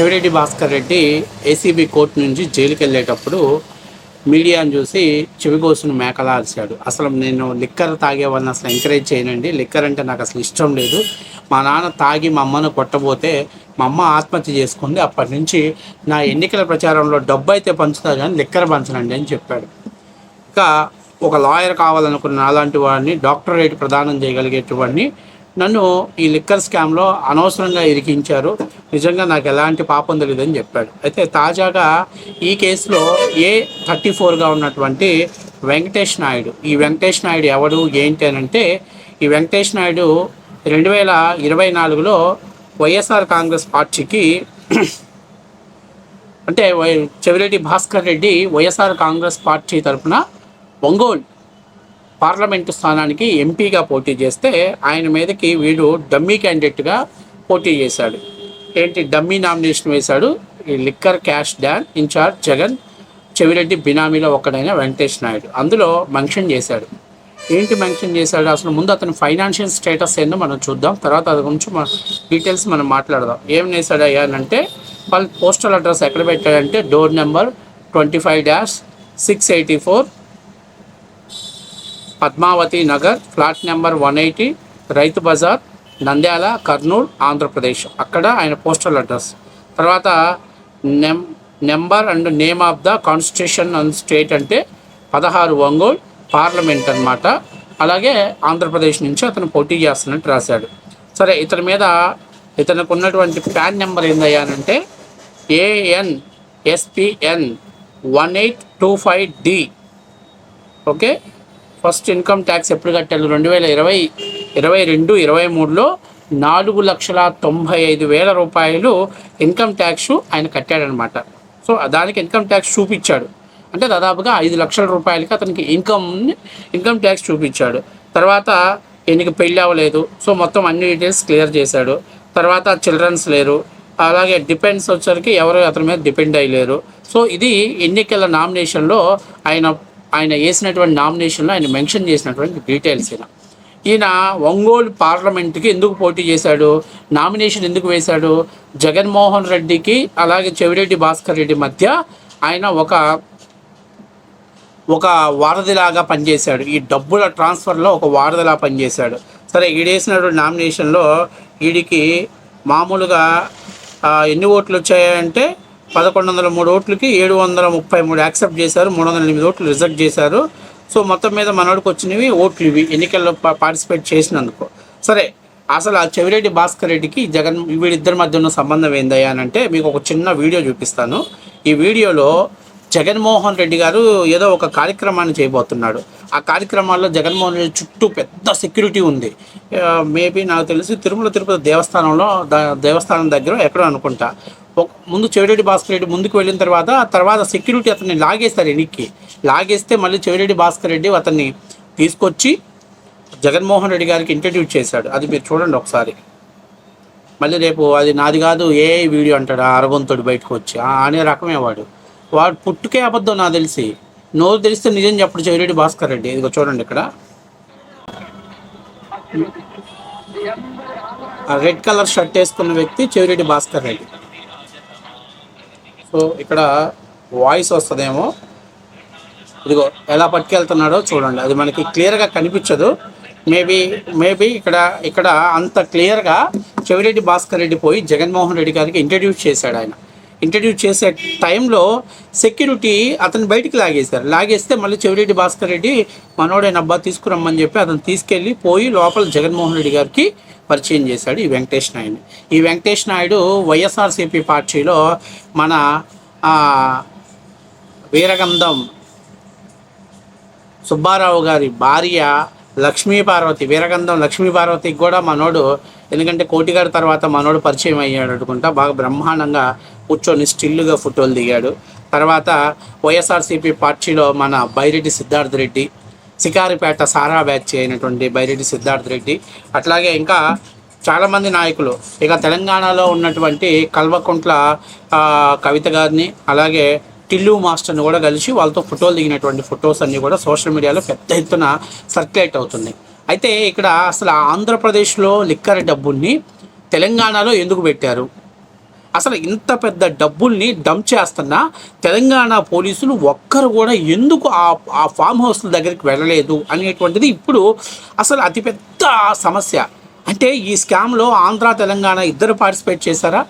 Chevireddy Bhaskar Reddy ACB court నుంచి జైలుకి వెళ్ళేటప్పుడు మీడియాను చూసి చెవి కోసును మేకలా అరిచాడు అసలు నేను లిక్కర్ తాగేవాళ్ళని అసలు ఎంకరేజ్ చేయనండి. లిక్కర్ అంటే నాకు అసలు ఇష్టం లేదు. మా నాన్న తాగి మా అమ్మను కొట్టబోతే మా అమ్మ ఆత్మహత్య చేసుకుంది. అప్పటి నుంచి నా ఎన్నికల ప్రచారంలో డబ్బు అయితే పంచుతా కానీ లిక్కర్ పంచనండి అని చెప్పాడు. ఇంకా ఒక లాయర్ కావాలనుకున్న అలాంటి వాడిని డాక్టరేట్ ప్రదానం చేయగలిగేటువంటి నన్ను ఈ లిక్కర్ స్కామ్లో అనవసరంగా ఇరికించారు. నిజంగా నాకు ఎలాంటి పాపం తెలియదని చెప్పాడు. అయితే తాజాగా ఈ కేసులో ఏ థర్టీ ఫోర్గా ఉన్నటువంటి వెంకటేష్ నాయుడు ఈ వెంకటేష్ నాయుడు ఎవడు ఏంటి అని అంటే ఈ వెంకటేష్ నాయుడు రెండు వేల ఇరవై నాలుగులో వైఎస్ఆర్ కాంగ్రెస్ పార్టీకి అంటే why- Chevireddy Bhaskar Reddy YSR Congress party తరఫున ఒంగోలు పార్లమెంటు స్థానానికి ఎంపీగా పోటీ చేస్తే ఆయన మీదకి వీడు డమ్మీ క్యాండిడేట్గా పోటీ చేశాడు. ఏంటి డమ్మీ నామినేషన్ వేశాడు? ఈ liquor cash don in charge Jagan Chevireddy బినామీలో ఒకడైన వెంకటేష్ నాయుడు. అందులో మెన్షన్ చేశాడు. ఏంటి మెన్షన్ చేశాడు? అసలు ముందు అతని ఫైనాన్షియల్ స్టేటస్ ఏందో మనం చూద్దాం. తర్వాత అది గురించి మన డీటెయిల్స్ మనం మాట్లాడదాం. ఏం చేశాడు అయ్యా అని అంటే వాళ్ళ పోస్టల్ అడ్రస్ ఎక్కడ పెట్టాడంటే door number twenty five dash six eighty four Padmavathi Nagar flat number one eighty రైతు బజార్ నంద్యాల కర్నూలు ఆంధ్రప్రదేశ్. అక్కడ ఆయన పోస్టల్ అడ్రస్. తర్వాత నెం number and name of the constitution and state అంటే పదహారు ఒంగోలు పార్లమెంట్ అన్నమాట. అలాగే ఆంధ్రప్రదేశ్ నుంచి అతను పోటీ చేస్తున్నట్టు రాశాడు. సరే ఇతని మీద ఇతనికి ఉన్నటువంటి PAN number ఏందయ్యానంటే AN SPN one eight two five D okay? First income tax ఎప్పుడు కట్టారు? రెండు వేల ఇరవై ఇరవై రెండు ఇరవై మూడులో నాలుగు లక్షల తొంభై ఐదు వేల రూపాయలు ఇన్కమ్ ట్యాక్స్ ఆయన కట్టాడనమాట. సో దానికి ఇన్కమ్ ట్యాక్స్ చూపించాడు. అంటే దాదాపుగా ఐదు లక్షల రూపాయలకి అతనికి ఇన్కమ్ ఇన్కమ్ ట్యాక్స్ చూపించాడు. తర్వాత ఈయనకి పెళ్ళి అవ్వలేదు. సో మొత్తం అన్ని డీటెయిల్స్ క్లియర్ చేశాడు. తర్వాత చిల్డ్రన్స్ లేరు. అలాగే డిపెండ్స్ వచ్చరికి ఎవరు అతని మీద డిపెండ్ అయ్యలేరు. సో ఇది ఎన్నికల నామినేషన్లో ఆయన ఆయన వేసినటువంటి నామినేషన్లో ఆయన మెన్షన్ చేసినటువంటి డీటెయిల్స్ ఈయన. ఈయన ఒంగోలు పార్లమెంట్కి ఎందుకు పోటీ చేశాడు? నామినేషన్ ఎందుకు వేశాడు? జగన్మోహన్ రెడ్డికి అలాగే చెవిరెడ్డి భాస్కర్ రెడ్డి మధ్య ఆయన ఒక ఒక వారధిలాగా పనిచేశాడు. ఈ డబ్బుల ట్రాన్స్ఫర్లో ఒక వారధిలా పనిచేశాడు. సరే ఈడేసినటువంటి నామినేషన్లో వీడికి మామూలుగా ఎన్ని ఓట్లు వచ్చాయంటే పదకొండు వందల మూడు ఓట్లకి ఏడు వందల ముప్పై మూడు యాక్సెప్ట్ చేశారు మూడు వందల ఎనిమిది ఓట్లు రిజెక్ట్ చేశారు. సో మొత్తం మీద మనోడికి వచ్చినవి ఓట్లు ఇవి ఎన్నికల్లో పార్టిసిపేట్ చేసినందుకు. సరే అసలు ఆ చెవిరెడ్డి భాస్కర్ రెడ్డికి జగన్ వీడిద్దరి మధ్య ఉన్న సంబంధం ఏందయ్యా అని అంటే మీకు ఒక చిన్న వీడియో చూపిస్తాను. ఈ వీడియోలో జగన్మోహన్ రెడ్డి గారు ఏదో ఒక కార్యక్రమాన్ని చేయబోతున్నాడు. ఆ కార్యక్రమాల్లో జగన్మోహన్ రెడ్డి చుట్టూ పెద్ద సెక్యూరిటీ ఉంది. మేబీ నాకు తెలిసి తిరుమల తిరుపతి దేవస్థానంలో దేవస్థానం దగ్గర ఎక్కడో అనుకుంటా. ముందు చెవిరెడ్డి భాస్కర్ రెడ్డి ముందుకు వెళ్ళిన తర్వాత ఆ తర్వాత సెక్యూరిటీ అతన్ని లాగేస్తారు ఎనిక్కి లాగేస్తే మళ్ళీ చెవిరెడ్డి భాస్కర్ రెడ్డి అతన్ని తీసుకొచ్చి జగన్మోహన్ రెడ్డి గారికి ఇంట్రడ్యూస్ చేశాడు. అది మీరు చూడండి ఒకసారి. మళ్ళీ రేపు అది నాది కాదు ఏ వీడియో అంటాడు ఆ అరగొంతుడు బయటకు వచ్చి. అనే రకమే వాడు. వాడు పుట్టుకే అబద్ధం నాకు తెలిసి. నోరు తెలిస్తే నిజం చెప్పడు చెవిరెడ్డి భాస్కర్ రెడ్డి. ఇదిగో చూడండి ఇక్కడ. రెడ్ కలర్ షర్ట్ వేసుకున్న వ్యక్తి చెవిరెడ్డి భాస్కర్ రెడ్డి. సో ఇక్కడ వాయిస్ వస్తుందేమో. ఇదిగో ఎలా పట్టుకెళ్తున్నాడో చూడండి. అది మనకి క్లియర్గా కనిపించదు. మేబీ మేబీ ఇక్కడ ఇక్కడ అంత క్లియర్గా చెవిరెడ్డి భాస్కర్ రెడ్డి పోయి జగన్మోహన్ రెడ్డి గారికి ఇంట్రడ్యూస్ చేశాడు ఆయన. ఇంట్రడ్యూస్ చేసే టైంలో సెక్యూరిటీ అతను బయటికి లాగేశారు. లాగేస్తే మళ్ళీ చెవిరెడ్డి భాస్కర్ రెడ్డి మనోడైన అబ్బా తీసుకురమ్మని చెప్పి అతను తీసుకెళ్ళి పోయి లోపల జగన్మోహన్ రెడ్డి గారికి పరిచయం చేశాడు ఈ వెంకటేష్ నాయుడు ఈ వెంకటేష్ నాయుడు వైఎస్ఆర్సీపీ పార్టీలో మన వీరగంధం సుబ్బారావు గారి భార్య లక్ష్మీ పార్వతి వీరగంధం లక్ష్మీ పార్వతికి కూడా మనోడు ఎందుకంటే కోటిగారి తర్వాత మనోడు పరిచయం అయ్యాడు అనుకుంటా బాగా బ్రహ్మాండంగా కూర్చొని స్టిల్లుగా ఫోటోలు దిగాడు. తర్వాత వైఎస్ఆర్సీపీ పార్టీలో మన బైరెడ్డి సిద్ధార్థ రెడ్డి సికారిపేట సారా బ్యాచ్ అయినటువంటి బైరెడ్డి సిద్ధార్థ రెడ్డి అట్లాగే ఇంకా చాలామంది నాయకులు. ఇక తెలంగాణలో ఉన్నటువంటి కల్వకుంట్ల కవిత గారిని అలాగే టిల్లు మాస్టర్ని కూడా కలిసి వాళ్ళతో ఫోటోలు దిగినటువంటి ఫొటోస్ అన్నీ కూడా సోషల్ మీడియాలో పెద్ద ఎత్తున సర్క్యులేట్ అవుతున్నాయి. అయితే ఇక్కడ అసలు ఆంధ్రప్రదేశ్లో లిక్కర్ డబ్బుల్ని తెలంగాణలో ఎందుకు పెట్టారు? అసలు ఇంత పెద్ద డబ్బుల్ని డంప్ చేస్తున్న తెలంగాణ పోలీసులు ఒక్కరు కూడా ఎందుకు ఆ ఆ ఫామ్ హౌస్ల దగ్గరికి వెళ్ళలేదు అనేటువంటిది ఇప్పుడు అసలు అతిపెద్ద సమస్య. అంటే ఈ స్కామ్లో ఆంధ్ర తెలంగాణ ఇద్దరు పార్టిసిపేట్ చేశారా?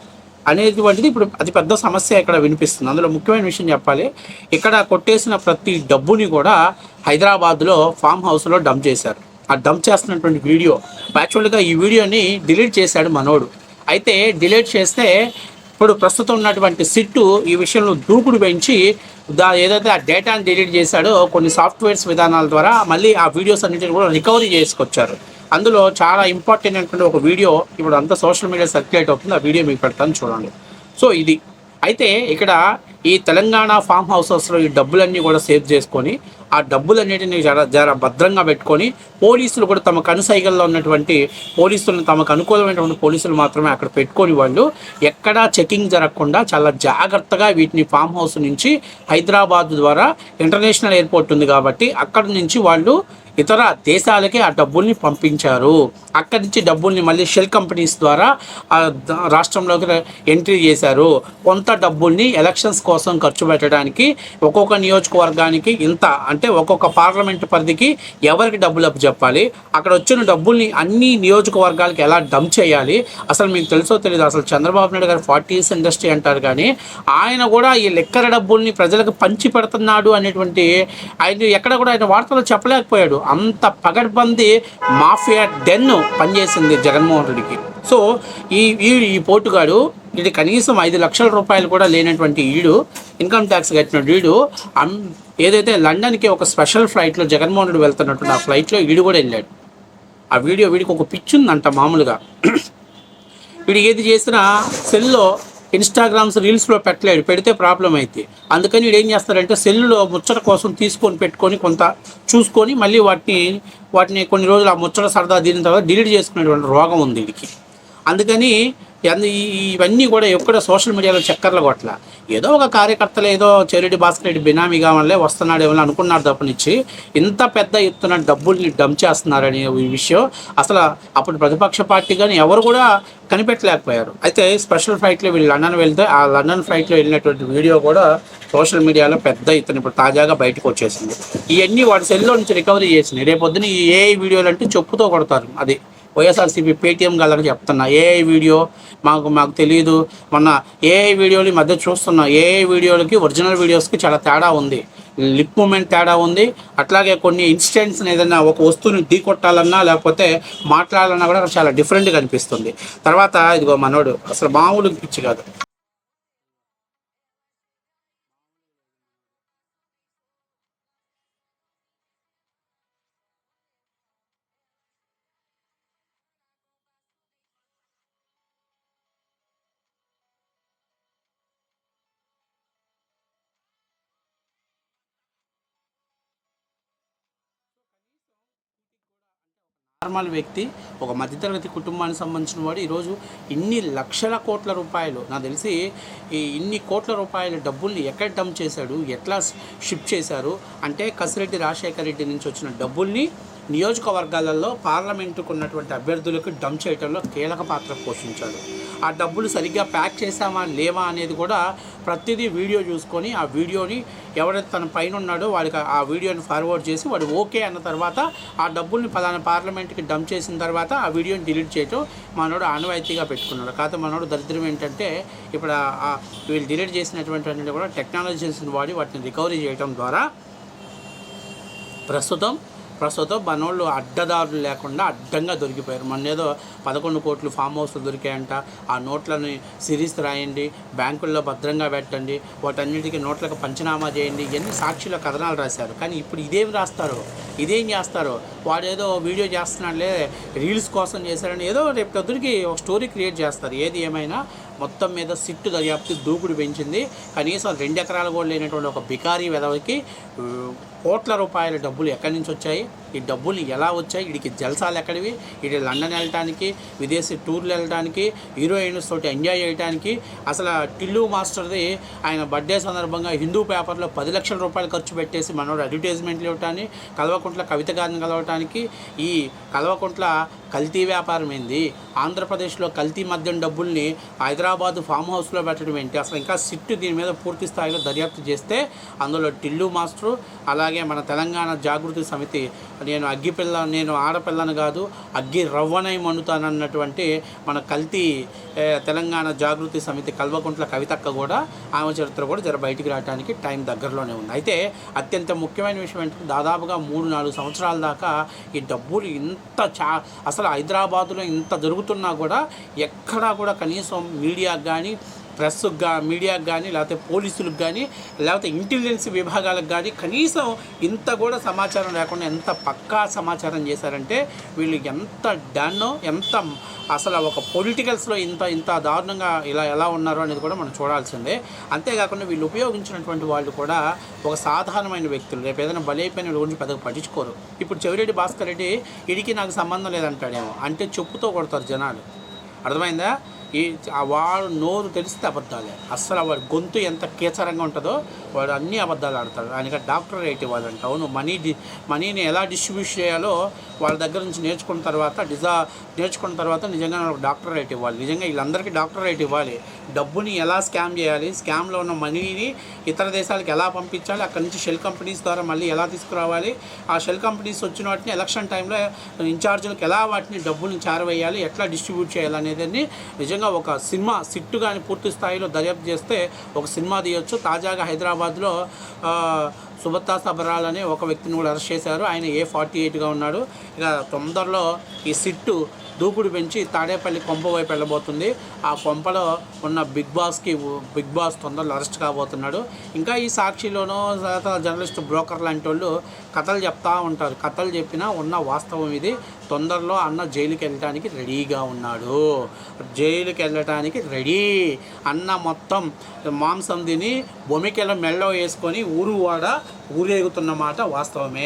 అనేటువంటిది ఇప్పుడు అతిపెద్ద సమస్య ఇక్కడ వినిపిస్తుంది. అందులో ముఖ్యమైన విషయం చెప్పాలి. ఇక్కడ కొట్టేసిన ప్రతి డబ్బుని కూడా హైదరాబాద్లో ఫామ్ హౌస్లో డంప్ చేశారు. ఆ డంప్ చేస్తున్నటువంటి వీడియో యాక్చువల్గా ఈ వీడియోని డిలీట్ చేశాడు మనోడు. అయితే డిలీట్ చేస్తే ఇప్పుడు ప్రస్తుతం ఉన్నటువంటి సిట్టు ఈ విషయంలో దూకుడు పెంచి దా ఏదైతే ఆ డేటాను డిలీట్ చేశాడో కొన్ని సాఫ్ట్వేర్స్ విధానాల ద్వారా మళ్ళీ ఆ వీడియోస్ అన్నింటిని కూడా రికవరీ చేసుకొచ్చారు. అందులో చాలా ఇంపార్టెంట్ అయినటువంటి ఒక వీడియో ఇప్పుడు అంతా సోషల్ మీడియా సర్క్యులేట్ అవుతుంది. ఆ వీడియో మీకు పెడతాను చూడండి. సో ఇది. అయితే ఇక్కడ ఈ తెలంగాణ ఫామ్ హౌసెస్లో ఈ డబ్బులన్నీ కూడా సేవ్ చేసుకొని ఆ డబ్బులన్నిటిని జర జర భద్రంగా పెట్టుకొని పోలీసులు కూడా తమ కనుసైగల్లో ఉన్నటువంటి పోలీసులను తమకు అనుకూలమైనటువంటి పోలీసులు మాత్రమే అక్కడ పెట్టుకొని వాళ్ళు ఎక్కడా చెకింగ్ జరగకుండా చాలా జాగ్రత్తగా వీటిని ఫామ్ హౌస్ నుంచి హైదరాబాద్ ద్వారా ఇంటర్నేషనల్ ఎయిర్పోర్ట్ ఉంది కాబట్టి అక్కడ నుంచి వాళ్ళు ఇతర దేశాలకి ఆ డబ్బుల్ని పంపించారు. అక్కడి నుంచి డబ్బుల్ని మళ్ళీ షెల్ కంపెనీస్ ద్వారా ఆ రాష్ట్రంలోకి ఎంట్రీ చేశారు. కొంత డబ్బుల్ని ఎలక్షన్స్ కోసం ఖర్చు పెట్టడానికి ఒక్కొక్క నియోజకవర్గానికి ఇంత అంటే ఒక్కొక్క పార్లమెంట్ పరిధికి ఎవరికి డబ్బులు అప్పు చెప్పాలి? అక్కడ వచ్చిన డబ్బుల్ని అన్ని నియోజకవర్గాలకి ఎలా డంప్ చేయాలి? అసలు మీకు తెలుసో తెలియదు అసలు చంద్రబాబు నాయుడు గారు ఫార్టీస్ ఇండస్ట్రీ అంటారు కానీ ఆయన కూడా ఈ లెక్కర డబ్బుల్ని ప్రజలకు పంచి పెడుతున్నాడు అనేటువంటి ఆయన ఎక్కడ కూడా ఆయన వార్తలు చెప్పలేకపోయాడు. అంత పగడ్బందీ మాఫియా డెన్ పనిచేసింది జగన్మోహన్ రెడ్డికి. సో ఈ ఈ ఈ పోటుగాడు ఇది కనీసం ఐదు లక్షల రూపాయలు కూడా లేనటువంటి ఈడు ఇన్కమ్ ట్యాక్స్ కట్టిన వీడు ఏదైతే లండన్కి ఒక స్పెషల్ ఫ్లైట్లో జగన్మోహన్ రెడ్డి వెళ్తున్నట్టు ఆ ఫ్లైట్లో ఈడు కూడా వెళ్ళాడు. ఆ వీడియో వీడికి ఒక పిచ్చి ఉందంట మామూలుగా. వీడు ఏది చేసినా సెల్లో ఇన్స్టాగ్రామ్స్ రీల్స్లో పెట్టలేడు పెడితే ప్రాబ్లం అయితే. అందుకని వీడు ఏం చేస్తారంటే సెల్లులో ముచ్చట కోసం తీసుకొని పెట్టుకొని కొంత చూసుకొని మళ్ళీ వాటిని వాటిని కొన్ని రోజులు ఆ ముచ్చట సరదా దీని తర్వాత డిలీట్ చేసుకునేటువంటి రోగం ఉంది వీడికి. అందుకని ఇవన్నీ కూడా ఎక్కడ సోషల్ మీడియాలో చక్కర్లు కొట్ల ఏదో ఒక కార్యకర్తలు ఏదో చెరెడ్డి భాస్కర్ రెడ్డి బినామీగా వల్లే వస్తున్నాడు ఏమో అనుకున్నారు తప్పనిచ్చి ఇంత పెద్ద ఎత్తున డబ్బుల్ని డంప్ చేస్తున్నారనే ఈ విషయం అసలు అప్పుడు ప్రతిపక్ష పార్టీ కానీ ఎవరు కూడా కనిపెట్టలేకపోయారు. అయితే స్పెషల్ ఫ్లైట్లో వీళ్ళు లండన్ వెళ్తే ఆ లండన్ ఫ్లైట్లో వెళ్ళినటువంటి వీడియో కూడా సోషల్ మీడియాలో పెద్ద ఇతను ఇప్పుడు తాజాగా బయటకు వచ్చేసింది. ఇవన్నీ వాడి సెల్లో నుంచి రికవరీ చేసినాయి. రేపొద్దున ఏ వీడియోలు అంటే చెప్పుతో కొడతారు. అది వైఎస్ఆర్సీపీ పేటీఎం గలకి చెప్తున్నా. ఏ వీడియో మాకు మాకు తెలియదు మొన్న ఏ వీడియోలు ఈ మధ్య చూస్తున్నా. ఏ వీడియోలకి ఒరిజినల్ వీడియోస్కి చాలా తేడా ఉంది. లిప్ మూమెంట్ తేడా ఉంది. అట్లాగే కొన్ని ఇన్స్టెంట్స్ని ఏదైనా ఒక వస్తువుని ఢీకొట్టాలన్నా లేకపోతే మాట్లాడాలన్నా కూడా చాలా డిఫరెంట్గా అనిపిస్తుంది. తర్వాత ఇదిగో మనోడు అసలు మామూలు పిచ్చి కాదు. నార్మల్ వ్యక్తి ఒక మధ్యతరగతి కుటుంబానికి సంబంధించిన వాడు ఈరోజు ఇన్ని లక్షల కోట్ల రూపాయలు నాకు తెలిసి ఈ ఇన్ని కోట్ల రూపాయల డబ్బుల్ని ఎక్కడ డంప్ చేశాడు ఎట్లా షిఫ్ట్ చేశారు అంటే కసిరెడ్డి రాజశేఖర రెడ్డి నుంచి వచ్చిన డబ్బుల్ని నియోజకవర్గాలలో పార్లమెంటుకు ఉన్నటువంటి అభ్యర్థులకు డంప్ చేయడంలో కీలక పాత్ర పోషించాడు. ఆ డబ్బులు సరిగ్గా ప్యాక్ చేశామా లేవా అనేది కూడా ప్రతిదీ వీడియో చూసుకొని ఆ వీడియోని ఎవరైతే తన పైన ఉన్నాడో వాడికి ఆ వీడియోని ఫార్వర్డ్ చేసి వాడు ఓకే అన్న తర్వాత ఆ డబ్బుల్ని పలానా పార్లమెంట్కి డంప్ చేసిన తర్వాత ఆ వీడియోని డిలీట్ చేయటం మనోడు ఆనవాయితీగా పెట్టుకున్నాడు. కాకపోతే మనోడు దరిద్రం ఏంటంటే ఇప్పుడు వీళ్ళు డిలీట్ చేసినటువంటి కూడా టెక్నాలజీస్ని వాడి వాటిని రికవరీ చేయడం ద్వారా ప్రస్తుతం ప్రస్తుతం మనోళ్ళు అడ్డదారులు లేకుండా అడ్డంగా దొరికిపోయారు. మన ఏదో పదకొండు కోట్లు ఫామ్ హౌస్లు దొరికాయంట. ఆ నోట్లని సిరీస్ రాయండి బ్యాంకుల్లో భద్రంగా పెట్టండి వాటన్నిటికీ నోట్లకు పంచనామా చేయండి ఇవన్నీ సాక్షుల కథనాలు రాశారు. కానీ ఇప్పుడు ఇదేం రాస్తారు ఇదేం చేస్తారు వాడు ఏదో వీడియో చేస్తున్నాడులే రీల్స్ కోసం చేశారని ఏదో రేపు పొద్దుడికి ఒక స్టోరీ క్రియేట్ చేస్తారు. ఏది ఏమైనా మొత్తం మీద సిట్టు దర్యాప్తు దూకుడు పెంచింది. కనీసం రెండు ఎకరాలు కూడా లేనటువంటి ఒక బికారీ వెదవకి కోట్ల రూపాయల డబ్బులు ఎక్కడి నుంచి వచ్చాయి? ఈ డబ్బులు ఎలా వచ్చాయి? వీడికి జల్సాలు ఎక్కడివి? వీడి లండన్ వెళ్ళటానికి విదేశీ టూర్లు వెళ్ళడానికి హీరోయిన్స్ తోటి ఎంజాయ్ చేయడానికి అసలు టిల్లు మాస్టర్ది ఆయన బర్త్డే సందర్భంగా హిందూ పేపర్లో పది లక్షల రూపాయలు ఖర్చు పెట్టేసి మనోడు అడ్వర్టైజ్మెంట్లు ఇవ్వటాన్ని కల్వకుంట్ల కవిత గారిని కలవటానికి ఈ కల్వకుంట్ల కల్తీ వ్యాపారం ఏంది? ఆంధ్రప్రదేశ్లో కల్తీ మద్యం డబ్బుల్ని హైదరాబాద్ ఫామ్ హౌస్లో పెట్టడం ఏంటి? అసలు ఇంకా సిట్టు దీని మీద పూర్తి స్థాయిలో దర్యాప్తు చేస్తే అందులో టిల్లు మాస్టరు అలాగే మన తెలంగాణ జాగృతి సమితి నేను అగ్గిపిల్ల నేను ఆడపిల్లను కాదు అగ్గి రవ్వనై మండుతానన్నటువంటి మన కల్తీ తెలంగాణ జాగృతి సమితి కల్వకుంట్ల కవితక్క కూడా ఆమె చరిత్ర కూడా జర బయటికి రావడానికి టైం దగ్గరలోనే ఉంది. అయితే అత్యంత ముఖ్యమైన విషయం ఏంటంటే దాదాపుగా మూడు నాలుగు సంవత్సరాల దాకా ఈ డబ్బులు ఇంత చా అసలు హైదరాబాదులో ఇంత జరుగుతున్నా కూడా ఎక్కడా కూడా కనీసం మీడియాకు కానీ ప్రెస్గా మీడియాకు కానీ లేకపోతే పోలీసులకు కానీ లేకపోతే ఇంటెలిజెన్స్ విభాగాలకు కానీ కనీసం ఇంత కూడా సమాచారం లేకుండా ఎంత పక్కా సమాచారం చేశారంటే వీళ్ళు ఎంత డన్నో ఎంత అసలు ఒక పొలిటికల్స్లో ఇంత ఇంత దారుణంగా ఇలా ఎలా ఉన్నారో అనేది కూడా మనం చూడాల్సిందే. అంతేకాకుండా వీళ్ళు ఉపయోగించినటువంటి వాళ్ళు కూడా ఒక సాధారణమైన వ్యక్తులు. రేపు ఏదైనా బలైపోయిన వీళ్ళ గురించి పెద్దగా పట్టించుకోరు. ఇప్పుడు చెవిరెడ్డి భాస్కర్ రెడ్డి ఇడికి నాకు సంబంధం లేదంటాడేమో. అంటే చెప్పుతో కొడతారు జనాలు. అర్థమైందా? ఈ వాడు నోరు తెలిస్తే అబద్ధాలే. అస్సలు వాడి గొంతు ఎంత కీచరంగా ఉంటుందో వాడు అన్ని అబద్ధాలు ఆడతాడు. ఆయనకి డాక్టర్ రేట్ ఇవ్వాలంట. అవును మనీ డి మనీని ఎలా డిస్ట్రిబ్యూట్ చేయాలో వాళ్ళ దగ్గర నుంచి నేర్చుకున్న తర్వాత డిజా నేర్చుకున్న తర్వాత నిజంగా డాక్టర్ రేట్ ఇవ్వాలి. నిజంగా వీళ్ళందరికీ డాక్టర్ రేట్ ఇవ్వాలి. డబ్బుని ఎలా స్కామ్ చేయాలి? స్కామ్లో ఉన్న మనీని ఇతర దేశాలకు ఎలా పంపించాలి? అక్కడి నుంచి షెల్ కంపెనీస్ ద్వారా మళ్ళీ ఎలా తీసుకురావాలి? ఆ షెల్ కంపెనీస్ వచ్చిన వాటిని ఎలక్షన్ టైంలో ఇన్ఛార్జీలకు ఎలా వాటిని డబ్బుని చేరవేయాలి? ఎట్లా డిస్ట్రిబ్యూట్ చేయాలి అనేది నిజంగా ఒక సినిమా సిట్టు కానీ పూర్తి స్థాయిలో దర్యాప్తు చేస్తే ఒక సినిమా తీయొచ్చు. తాజాగా హైదరాబాద్లో సుభత్తా సబరాల్ అనే ఒక వ్యక్తిని కూడా అరెస్ట్ చేశారు. ఆయన ఏ ఫార్టీ ఎయిట్గా ఉన్నాడు. ఇక తొందరలో ఈ సిట్టు దూకుడు పెంచి తాడేపల్లి కొంప వైపు వెళ్ళబోతుంది. ఆ కొంపలో ఉన్న బిగ్ బాస్కి బిగ్ బాస్ తొందరలో అరెస్ట్ కాబోతున్నాడు. ఇంకా ఈ సాక్షిలోనూ జర్నలిస్ట్ బ్రోకర్ లాంటి వాళ్ళు కథలు చెప్తా ఉంటారు. కథలు చెప్పినా ఉన్న వాస్తవం ఇది. తొందరలో అన్న జైలుకి వెళ్ళడానికి రెడీగా ఉన్నాడు. జైలుకి వెళ్ళటానికి రెడీ. అన్న మొత్తం మాంసం తిని బొమికెల మెళ్ళ వేసుకొని ఊరు వాడ ఊరేగుతున్న మాట వాస్తవమే.